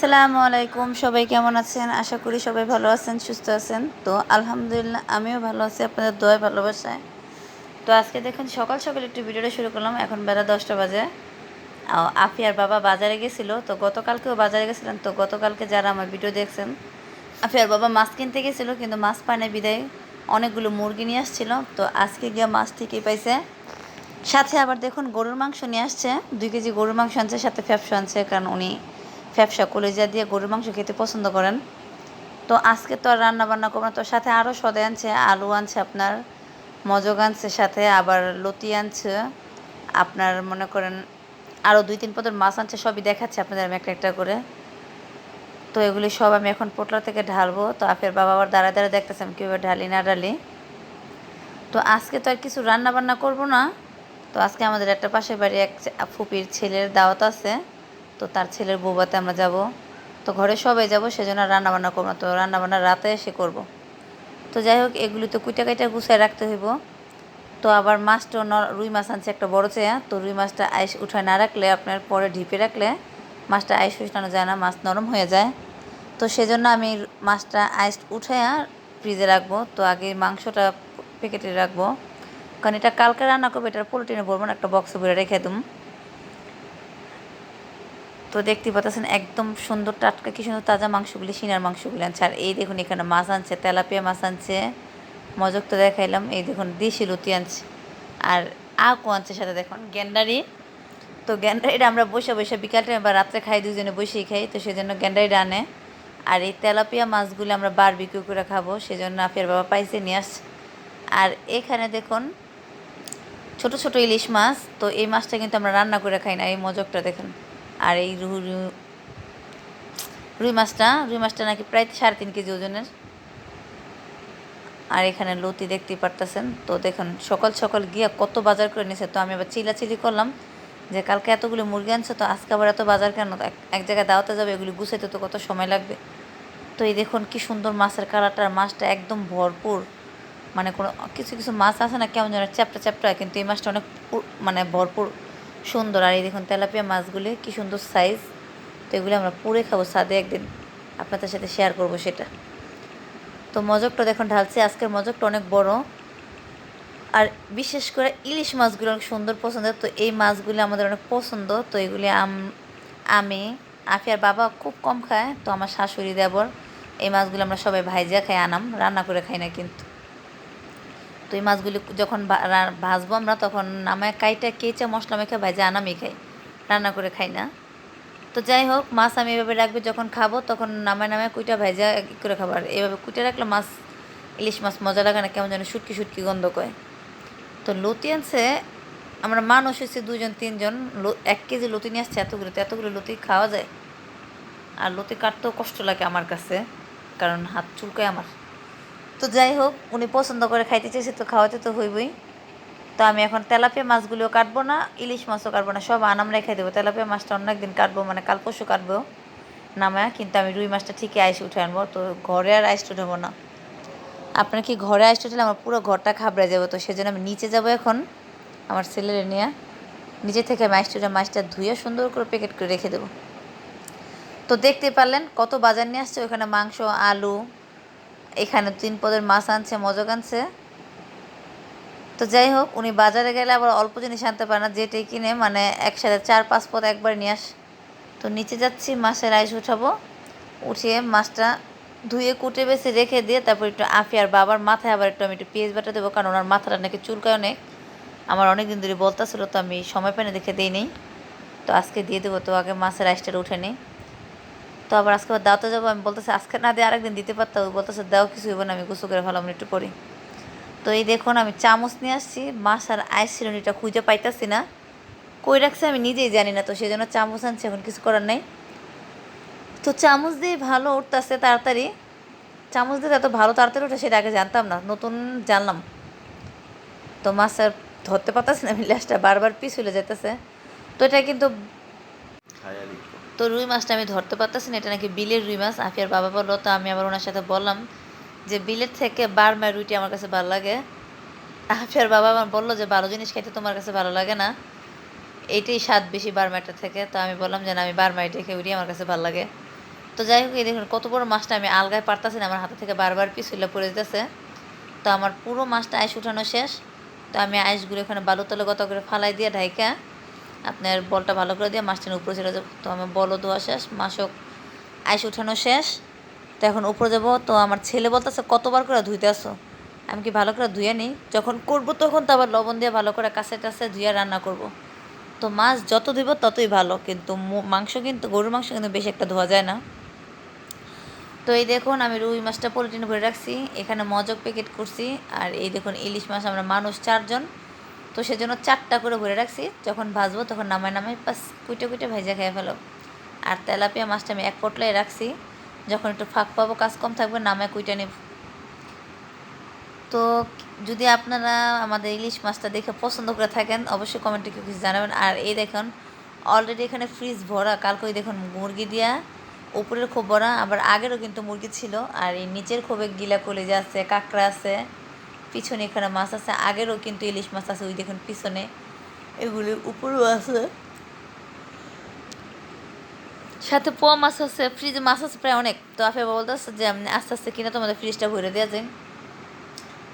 আসসালামু আলাইকুম, সবাই কেমন আছেন? আশা করি সবাই ভালো আছেন, সুস্থ আছেন। তো আলহামদুলিল্লাহ, আমিও ভালো আছি, আপনাদের দোয়ায় ভালোবাসায়। তো আজকে দেখুন, সকাল সকাল একটু ভিডিওটা শুরু করলাম, এখন বেলা দশটা বাজে। আও আফি আর বাবা বাজারে গেছিল, তো গতকালকেও বাজারে গেছিলেন, তো গতকালকে যারা আমার ভিডিও দেখছেন, আফি আর বাবা মাছ কিনতে গেছিল, কিন্তু মাছ পানে বিদায়। অনেকগুলো মুরগি নিয়ে আসছিল, তো আজকে গিয়ে মাছ ঠিকই পাইছে। সাথে আবার দেখুন, গরুর মাংস নিয়ে আসছে, দুই কেজি গরুর মাংস আনছে, সাথে ফ্যাপসা আনছে, কারণ উনি ফ্যাপসা কলেজা দিয়ে গরুর মাংস খেতে পছন্দ করেন। তো আজকে তো আর রান্না বান্না করব না। তো সাথে আরও সদে আনছে, আলু আনছে আপনার, মজগ আনছে, সাথে আবার লতি আনছে। আপনার মনে করেন আরও দুই তিন পদের মাছ আনছে, সবই দেখাচ্ছে আপনাদের আমি একটা একটা করে। তো এগুলি সব আমি এখন পোটলা থেকে ঢালবো। তো আফের বাবা আবার দাঁড়া দাঁড়া দেখতেছে আমি কীভাবে ঢালি, না ঢালি। তো আজকে তো আর কিছু রান্না বান্না করব না। তো আজকে আমাদের একটা পাশের বাড়ি এক ফুপির ছেলের দাওয়াত আছে। তো তার ছেলের বৌবাতে আমরা যাব। তো ঘরে সবাই যাব, সেজন্য রান্না বান্না করব তো রান্না বান্না রাতে এসে করব। তো যাই হোক এগুলি তো কুইটা কাইটা গুছায় রাখতে হইব। তো আবার মাছটা রুই মাছ আনছে একটা বড় চেয়া। তো রুই মাছটা আইস উঠায় না রাখলে, আপনার পরে ঢিপে রাখলে মাছটা আইস উঠানো যায় না, মাছ নরম হয়ে যায়। তো সেজন্য আমি মাছটা আইস উঠাইয়া ফ্রিজে রাখব। তো আগে মাংসটা প্যাকেটে রাখব। কারণ এটা কালকে রান্না করব, এটা পোলট্রিনে বলব না, একটা বক্সে ভরে রেখে দিম। তো দেখতে পাচ্ছেন, একদম সুন্দর টাটকা কি সুন্দর তাজা মাংসগুলি, সিনার মাংসগুলি আনছে। আর এই দেখুন, এখানে মাছ আনছে, তেলাপিয়া মাছ আনছে। মজক তো দেখাইলাম, এই দেখুন, দেশি লুতি আনছে। আর আকু আনছে সাথে, দেখুন, গ্যান্ডারি। তো গ্যান্ডারিটা আমরা বসে বসে বিকাল টাইমে বা রাত্রে খাই, দুজনে বসেই খাই, তো সেজন্য গ্যান্ডারিটা আনে। আর এই তেলাপিয়া মাছগুলি আমরা বার বিক্রি করে খাব, সেজন্য আফের বাবা পাইছে নিয়ে আসছে। আর এখানে দেখুন, ছোট ছোট ইলিশ মাছ, তো এই মাছটা কিন্তু আমরা রান্না করে খাই না, এই মজকটা দেখুন। আর এই রুই রুই- মাছটা, রুই মাছটা নাকি প্রায় সাড়ে তিন কেজি ওজনের। আর এখানে লতি দেখতেই পারতেছেন। তো দেখুন, সকাল সকাল গিয়ে কত বাজার করে নিয়েছে তো আমি আবার চিলাচিলি করলাম যে কালকে এতগুলো মুরগি আনছে, তো আজকে আবার এত বাজার কেন? এক- জায়গায় দাওয়াতে যাবে, এগুলি গুছাইতে তো কত সময় লাগবে? তো এই দেখুন কি সুন্দর মাছের কালারটা মাছটা একদম ভরপুর। মানে কোনো, কিছু কিছু মাছ আছে না, কেমন যেন চ্যাপটা চ্যাপটা কিন্তু এই মাছটা অনেক মানে ভরপুর। সুন্দর। আর এই দেখুন তেলাপিয়া মাছগুলি কি সুন্দর সাইজ তো এগুলি আমরা পুড়ে খাব। সাদে একদিন আপনাদের সাথে শেয়ার করব সেটা। তো মজকটা দেখুন ঢালছে। আজকের মজকটা অনেক বড়। আর বিশেষ করে ইলিশ মাছগুলো অনেক সুন্দর পছন্দের। তো এই মাছগুলি আমাদের অনেক পছন্দ। তো এগুলি আম, আমি, আফিয়ার বাবা খুব কম খায়। তো আমার শাশুড়ি দেবর, এই মাছগুলো আমরা সবাই ভাইজা খাই, আনাম। রান্না করে খাই না কিন্তু। তো এই মাছগুলি যখন ভাজবো আমরা, তখন নামায় কাইটা কেচে মশলা মেখে ভাজা আনামই খাই, রান্না করে খাই না। তো যাই হোক, মাছ আমি এভাবে রাখব, যখন খাব তখন নামায় নামায় কুইটা ভাজা করে খাব। আর এভাবে কুইটা রাখলে মাছ, ইলিশ মাছ মজা লাগে না, কেমন যেন শুটকি শুটকি গন্ধ কয় তো লতি আনছে, আমরা মানুষ হচ্ছে দুজন তিনজন এক কেজি লতি নিয়ে আসছে, এতগুলো এতগুলো লতি খাওয়া যায়। আর লতি কাটতেও কষ্ট লাগে আমার কাছে, কারণ হাত চুলকায় আমার। তো যাই হোক, উনি পছন্দ করে খাইতে চাইছে, তো খাওয়াতে তো হইবই। তো আমি এখন তেলাপিয়া মাছগুলিও কাটবো না, ইলিশ মাছও কাটবো না, সব আনাম রেখে দেবো। তেলাপিয়া মাছটা অন্য একদিন কাটবো মানে কাল পরশু কাটবো নামায়, কিন্তু আমি রুই মাছটা ঠিকই আইসে উঠে আনব, তো ঘরে আর আইসে উঠাবো না। আপনার কি ঘরে আইসে উঠলে আমার পুরো ঘরটা খাবড়ে যাব, তো সেজন্য আমি নিচে যাব এখন, আমার ছেলের নিয়ে। নিচে থেকে মাছটা মাছটা ধুয়ে সুন্দর করে প্যাকেট করে রেখে দেবো। তো দেখতে পারলেন কত বাজার নিয়ে আসছে, ওখানে মাংস, আলু এখানে তিন পদের মাছ আনছে, মজক আনছে। তো যাই হোক, উনি বাজারে গেলে আবার অল্প জিনিস আনতে পারে না, যেটাই কিনে মানে একসাথে চার, পাঁচ পদ একবার নিয়ে আস। তো নিচে যাচ্ছি মাছের আইস উঠাবো। উঠিয়ে মাছটা ধুয়ে, কুটে, বেছে, রেখে দিয়ে তারপর একটু আফিয়ার বাবার মাথায় আবার একটু আমি একটু পেঁয়াজ বাটা দেবো, কারণ ওনার মাথাটা নাকি চুলকায় অনেক। আমার অনেক দিন ধরে বলতেছিল, তো আমি সময় পেনে দেখে দিই নেই তো আজকে দিয়ে দেবো, তো আগে মাছের আইসটা উঠে নিই। তো আবার আজকে আবার দাওতে যাব, আমি বলতেছি, আজকে না দিয়ে আরেকদিন দিতে পারতাম বলতেছে, দাও, কিছু হইব না, আমি গোসল করে ভালো একটু করি তো এই দেখুন, আমি চামচ নিয়ে আসছি, মাছ আর আইস চিরুনিটা খুঁজে পাইতাছি না। কই রাখছে আমি নিজেই জানি না, তো সেই জন্য চামচ আনছি, এখন কিছু করার নেই। তো চামচ দিয়ে ভালো উঠতেছে তাড়াতাড়ি। চামচ দিয়ে এত ভালো তাড়াতাড়ি ওঠে সেটা আগে জানতাম না, নতুন জানলাম। তো মাছ আর ধরতে পারতাছি না, আমি ল্যাসটা বারবার পিছ হলে যেতেছে তো এটা কিন্তু তো রুই মাছটা আমি ধরতে পারতেছি না, এটা নাকি বিলের রুই মাছ। আফিয়ার বাবা বলল, তো আমি আবার ওনার সাথে বললাম যে বিলের থেকে বারমার রুইটি আমার কাছে ভালো লাগে। আফিয়ার বাবা আমার বলল যে, ভালো জিনিস খাইতে তোমার কাছে ভালো লাগে না। এইটাই স্বাদ বেশি বারমাইটার থেকে। তো আমি বললাম যে, না, আমি বারমাইটে খেয়ে উঠি, আমার কাছে ভালো লাগে। তো যাই হোক, এই দেখুন, কত বড় মাছটা আমি আলগায় পারতাছি না, আমার হাতে থেকে বারবার পিছুলে পড়ে যেতেছে তো আমার পুরো মাছটা আইস উঠানো শেষ। তো আমি আইসগুলো এখানে বালু তলে গত করে ফালাই দিয়ে ঢাইকা আপনার বলটা ভালো করে দিয়ে মাছটা উপরে চলে যাব। তো আমার বলও ধোয়া শেষ, মাছও আইস উঠানো শেষ। তো এখন উপরে যাব। তো আমার ছেলে বলতেছে, কতবার করে ধুইতে আসো? আমি কি ভালো করে ধুয়ে নিই? যখন করব তখন তো আবার লবণ দিয়ে ভালো করে কাছে টাছে ধুয়ে রান্না করব। তো মাছ যত ধুইব ততই ভালো, কিন্তু মাংস কিন্তু, গরুর মাংস কিন্তু বেশি একটা ধোয়া যায় না। তো এই দেখুন, আমি রুই মাছটা পলিটিনে ভরে রাখছি। এখানে মজক প্যাকেট করছি। আর এই দেখুন, ইলিশ মাছ, আমরা মানুষ চারজন। তো সেজন্য চারটা করে ভরে রাখছি। যখন ভাজবো তখন নামায় নামাই বাস কুইটে কুইটে ভেজে খেয়ে ফেলো। আর তেলাপিয়া মাছটা আমি এক পটলাই রাখছি। যখন একটু ফাঁক পাবো, কাজ কম থাকবে, নামায় কুইটা নিব। তো যদি আপনারা আমাদের ইলিশ মাছটা দেখে পছন্দ করে থাকেন, অবশ্যই কমেন্টে কেউ কিছু জানাবেন। আর এই দেখুন অলরেডি এখানে ফ্রিজ ভরা, কালকে ওই দেখুন মুরগি দিয়া, উপরের খোপ ভরা, আবার আগেরও কিন্তু মুরগি ছিল। আর এই নিচের খোপে গিলা কলেজা আছে, কাঁকড়া আছে পিছনে এখানে মাছ আছে, আগেরও কিন্তু ইলিশ মাছ আছে, ওই দেখুন পিছনে। এগুলি উপরেও আছে। সাথে পোয়া মাছ আছে, ফ্রিজে মাছ আছে প্রায় অনেক। তো আপনি বলতেছে যে, আমি আস্তে আস্তে কিনা তোমাদের ফ্রিজটা ভরে দেওয়া যায়।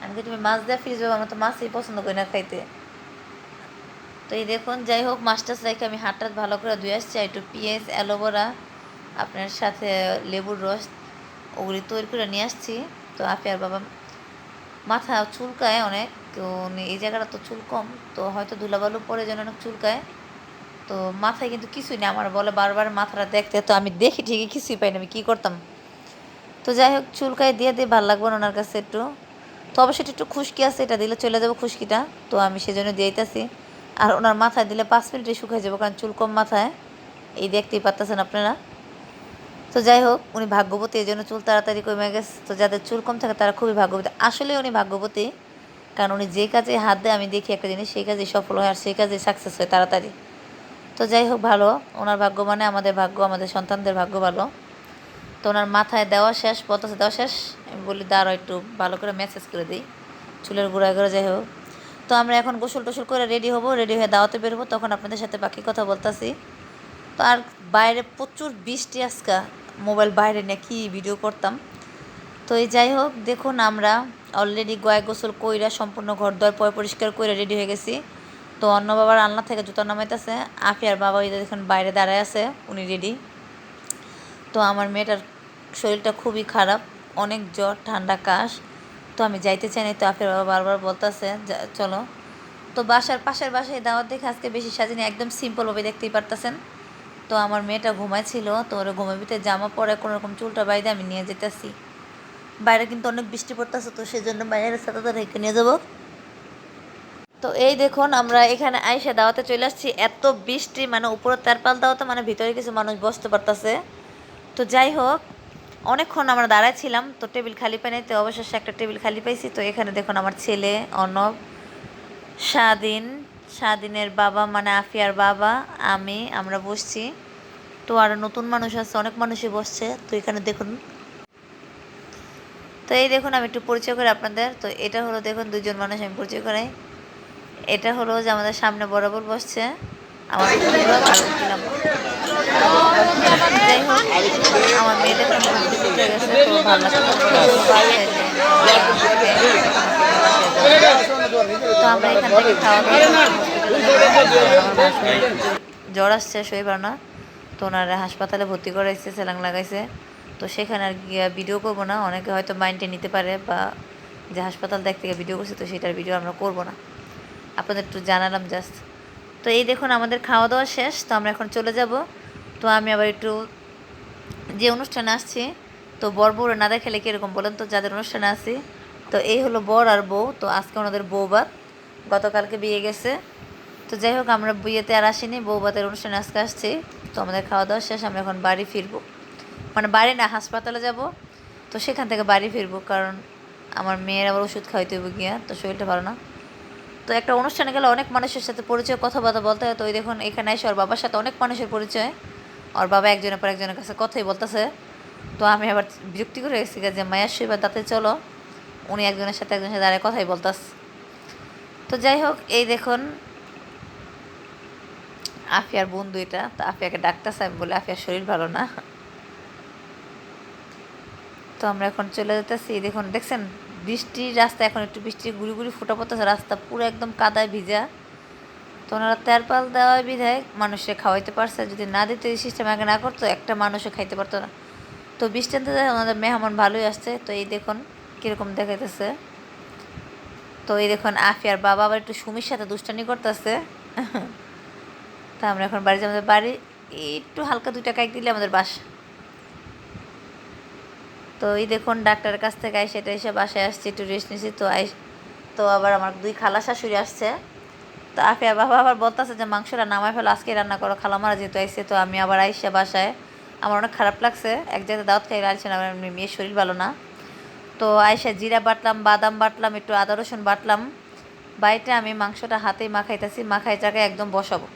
আমি কি তুমি মাছ দেওয়া ফ্রিজ আমার তো মাছই পছন্দ করি না খাইতে। তো এই দেখুন, যাই হোক, মাছটা রেখে আমি হাতটা ভালো করে ধুয়ে আসছি। একটু পেঁয়াজ, অ্যালোভেরা, আপনার সাথে লেবুর রস, ওগুলি তৈরি করে নিয়ে আসছি। তো আপি আর বাবা মাথা চুলকায় অনেক, তো এই জায়গাটা তো চুল কম, তো হয়তো ধুলাবালু পরে যেন অনেক চুলকায়। তো মাথায় কিন্তু কিছুই নেই, আমার বলে বারবার মাথাটা দেখতে, তো আমি দেখি ঠিকই কিছুই পাই না, আমি কী করতাম? তো যাই হোক, চুলকায় দিয়ে দিয়ে ভালো লাগবে না ওনার কাছে একটু। তো অবশ্যই একটু খুশকি আছে, এটা দিলে চলে যাব খুশকিটা, তো আমি সেজন্য দিয়েইতাছি আর ওনার মাথায় দিলে পাঁচ মিনিটে শুকিয়ে যাব, কারণ চুল কম মাথায়। এই দেখতেই পারতেছেন আপনারা। তো যাই হোক উনি ভাগ্যবতী, এই জন্য চুল তাড়াতাড়ি কমে গেছে। তো যাদের চুল কম থাকে, তারা খুবই ভাগ্যবতী। আসলে উনি ভাগ্যবতী, কারণ উনি যে কাজে হাত দেয়, আমি দেখি একটা জিনিস, সেই কাজে সফল হয় আর সেই কাজে সাকসেস হয় তাড়াতাড়ি। তো যাই হোক ভালো। ওনার ভাগ্য মানে আমাদের ভাগ্য, আমাদের সন্তানদের ভাগ্য ভালো। তো ওনার মাথায় দেওয়া শেষ পতাসে দেওয়া শেষ। আমি বলি দাঁড়ো একটু, ভালো করে মেসেজ করে দিই। চুলের গোড়ায় করে যাই হোক তো আমরা এখন গোসল টোসল করে রেডি হব রেডি হয়ে দাওয়াতে বেরোবো তখন আপনাদের সাথে বাকি কথা বলতাছি। তো আর বাইরে প্রচুর বৃষ্টি আজকা। মোবাইল বাইরে নিয়ে কী ভিডিও করতাম। তো এই যাই হোক, দেখুন আমরা অলরেডি গয়ে গোসল কইরা সম্পূর্ণ ঘর দর পয় পরিষ্কার করে রেডি হয়ে গেছি। তো অন্য বাবার আলনা থেকে জুতা নামাইতেছে। আফি আর বাবা ওই দেখুন বাইরে দাঁড়ায় আছে, উনি রেডি তো আমার মেয়েটার শরীরটা খুবই খারাপ, অনেক জ্বর, ঠান্ডা, কাশ। তো আমি যাইতে চাই না তো আফের বাবা বারবার বলতেছে চলো। তো বাসার পাশের বাসায় দাওয়াত দেখে আজকে বেশি সাজিনি, একদম সিম্পলভাবে দেখতেই পারতেছেন। তো আমার মেয়েটা ঘুমাইছিল, তো ওরা ঘুমের ভিতরে জামা পরে কোনো রকম চুলটা বাইরে আমি নিয়ে যেতেছি। বাইরে কিন্তু অনেক বৃষ্টি পড়তেছে, তো সেই জন্য বাইরের সাথে রেখে নিয়ে যাব। তো এই দেখুন, আমরা এখানে আইসা দাওয়াতে চলে আসছি। এত বৃষ্টি মানে উপরে তারপাল দাওয়াতে মানে ভিতরে কিছু মানুষ বসতে পারতেছে। তো যাই হোক, অনেকক্ষণ আমরা দাঁড়ায় ছিলাম, তো টেবিল খালি পাই তো অবশেষে একটা টেবিল খালি পাইছি। তো এখানে দেখুন আমার ছেলে অনব স্বাধীন স্বাধীনের বাবা মানে আফিয়ার বাবা, আমি, আমরা বসছি। তো আরও নতুন মানুষ আছে, অনেক মানুষই বসছে। তো এখানে দেখুন। তো এই দেখুন, আমি একটু পরিচয় করি আপনাদের। তো এটা হলো দেখুন দুজন মানুষ আমি পরিচয় করাই। এটা হলো যে আমাদের সামনে বরাবর বসছে। আর হোক, আমার মেয়েদের তো আমরা এখান থেকে জ্বর আসছে শরীর না। তো ওনারা হাসপাতালে ভর্তি করাইছে, সেলাং লাগাইছে। তো সেখানে আর ভিডিও করব না। অনেকে হয়তো মাইন্ডে নিতে পারে বা যে হাসপাতাল দেখ থেকে ভিডিও করছে, তো সেটার ভিডিও আমরা করব না। আপনাদের একটু জানালাম জাস্ট তো এই দেখুন, আমাদের খাওয়া দাওয়া শেষ। তো আমরা এখন চলে যাব। তো আমি আবার একটু যে অনুষ্ঠানে আসছি, তো বর বউ না দেখালে কীরকম বলেন তো? যাদের অনুষ্ঠানে আসি তো এই হলো বর আর বউ, তো আজকে ওনাদের বউবাত গতকালকে বিয়ে গেছে। তো যাই হোক, আমরা বিয়েতে আর আসিনি বউবাতের অনুষ্ঠানে আজকে আসছি। তো আমাদের খাওয়া দাওয়া শেষ, আমরা এখন বাড়ি ফিরবো। মানে বাড়ি না, হাসপাতালে যাব। তো সেখান থেকে বাড়ি ফিরবো, কারণ আমার মেয়ের আবার ওষুধ খাওয়াইতে হবে গিয়া, তো শরীরটা ভালো না। তো একটা অনুষ্ঠানে গেলে অনেক মানুষের সাথে পরিচয়, কথাবার্তা বলতে হয়। তো ওই দেখুন, এখানে এসে ওর বাবার সাথে অনেক মানুষের পরিচয়। ওর বাবা একজনের পর একজনের কাছে কথাই বলতেছে। তো আমি আবার বিরক্তি করে গেছি যে মায়ের শৈবার তাতে চলো। উনি একজনের সাথে একজনের সাথে দাঁড়িয়ে কথাই বলতাস। তো যাই হোক, এই দেখুন, আফিয়ার বন্ধু এটা, তো আফিয়াকে ডাক্তার সাহেব বলে, আফিয়ার শরীর ভালো না? তো আমরা এখন চলে যেতেছি দেখুন, দেখছেন বৃষ্টির রাস্তা এখন একটু বৃষ্টির গুড়ি গুড়ি ফুটা পড়তেছে, রাস্তা পুরো একদম কাদায় ভিজা। তো ওনারা তেরপাল দেওয়ার বিধায় মানুষে খাওয়াইতে পারছে, যদি না দিতে এই সিস্টেম আগে না করতো, একটা মানুষও খাইতে পারতো না। তো বৃষ্টি আনতে ওনাদের মেহমান ভালোই আসছে, তো এই দেখুন কীরকম দেখাইতেছে। তো এই দেখুন, আফিয়ার বাবা আবার একটু সুমির সাথে দুষ্টানি করতেছে। তা আমরা এখন বাড়ি আমাদের বাড়ি একটু হালকা দুইটা কাইক দিলে আমাদের বাসা। তো এই দেখুন ডাক্তারের কাছ থেকে আইসে এটা এসে বাসায় আসছে, একটু রেস্ট নিয়েছি তো আই তো আবার আমার দুই খালা শাশুড়ি আসছে। তো আফিয়া বাবা আবার বলতেছে যে, মাংসটা নামায় ফেলো, আজকে রান্না করো, খালা মারা যেহেতু আইসে তো আমি আবার আইসে বাসায়। আমার অনেক খারাপ লাগছে। এক জায়গায় দাওয়াত খাই আইসে না, আমার মেয়ের শরীর ভালো না। তো আয়সা জিরা বাটলাম, বাদাম বাটলাম, একটু আদা রসুন বাটলাম। বাইটে আমি মাংসটা হাতেই মাখাইতেছি মাখাই জায়গায় একদম বসাবো।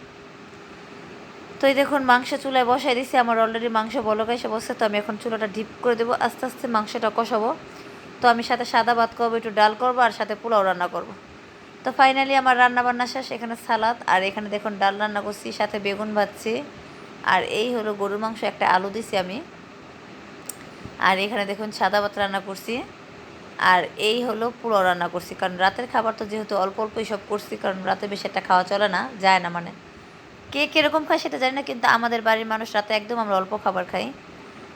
তো এই দেখুন, মাংস চুলায় বসাই দিছি, আমার অলরেডি মাংস বলক এসে বসে তো আমি এখন চুলাটা ডিপ করে দেবো, আস্তে আস্তে মাংসটা কষাবো। তো আমি সাথে সাদা ভাত করব, একটু ডাল করব, আর সাথে পোলাও রান্না করব। তো ফাইনালি আমার রান্না বান্না শেষ, এখানে সালাদ, আর এখানে দেখুন ডাল রান্না করছি, সাথে বেগুন ভাজছি। আর এই হলো গরুর মাংস, একটা আলু দিছি আমি। আর এখানে দেখুন সাদা ভাত রান্না করছি। আর এই হলো পুরো রান্না করছি। কারণ রাতের খাবার তো যেহেতু অল্প অল্পই সব করছি, কারণ রাতে বেশি একটা খাওয়া চলে না, যায় না মানে। কে কীরকম খায় সেটা জানি না, কিন্তু আমাদের বাড়ির মানুষ রাতে একদম আমরা অল্প খাবার খাই।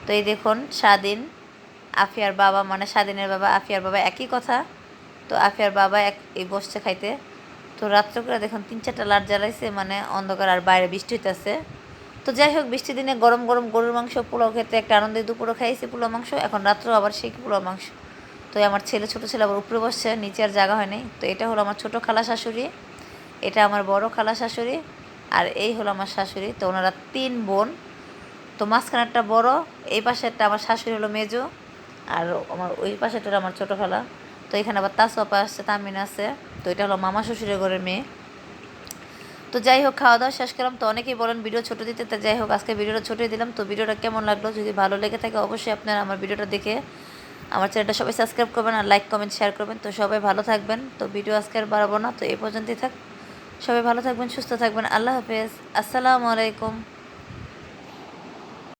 তো এই দেখুন, স্বাধীন, আফিয়ার বাবা মানে স্বাধীনের বাবা, আফিয়ার বাবা একই কথা। তো আফিয়ার বাবা এক, এই বসছে খাইতে। তো রাত্রে করে দেখুন তিন চারটা লাট জ্বালাইছে মানে অন্ধকার আর বাইরে বৃষ্টি হইতেছে। তো যাই হোক, বৃষ্টির দিনে গরম গরম গরুর মাংস, পোলাও খেতে একটা আনন্দে দুপুরও খাইছি পোলাও মাংস, এখন রাত্রেও আবার সেই পোলাও মাংস। তো আমার ছেলে, ছোটো ছেলে আবার উপরে বসছে, নিচে আর জায়গা হয় নাই। তো এটা হলো আমার ছোটো খালা শাশুড়ি, এটা আমার বড় খালা শাশুড়ি, আর এই হলো আমার শাশুড়ি। তো ওনারা তিন বোন। তো মাঝখানেরটা বড়, এই পাশেরটা আমার শাশুড়ি হলো মেজো, আর আমার ওই পাশেরটা আমার ছোটো খালা। তো এখানে আবার তাসোপা আসছে, তামিন আছে। তো এটা হলো মামা শ্বশুরের ঘরের মেয়ে। তো যাই হোক, খাওয়া দাওয়া শেষ করলাম। তো অনেকেই বলেন ভিডিও ছোটো দিতে, তো যাই হোক, আজকে ভিডিওটা ছোটোই দিলাম। তো ভিডিওটা কেমন লাগল? যদি ভালো লেগে থাকে, অবশ্যই আপনারা আমার ভিডিওটা দেখে আমার চ্যানেলটা সবাই সাবস্ক্রাইব করবেন আর লাইক, কমেন্ট, শেয়ার করবেন। তো সবাই ভালো থাকবেন। তো ভিডিও আজকে আর বাড়াবো না। তো এই পর্যন্তই থাক। সবাই ভালো থাকবেন, সুস্থ থাকবেন। আল্লাহ হাফেজ। আসসালামু আলাইকুম।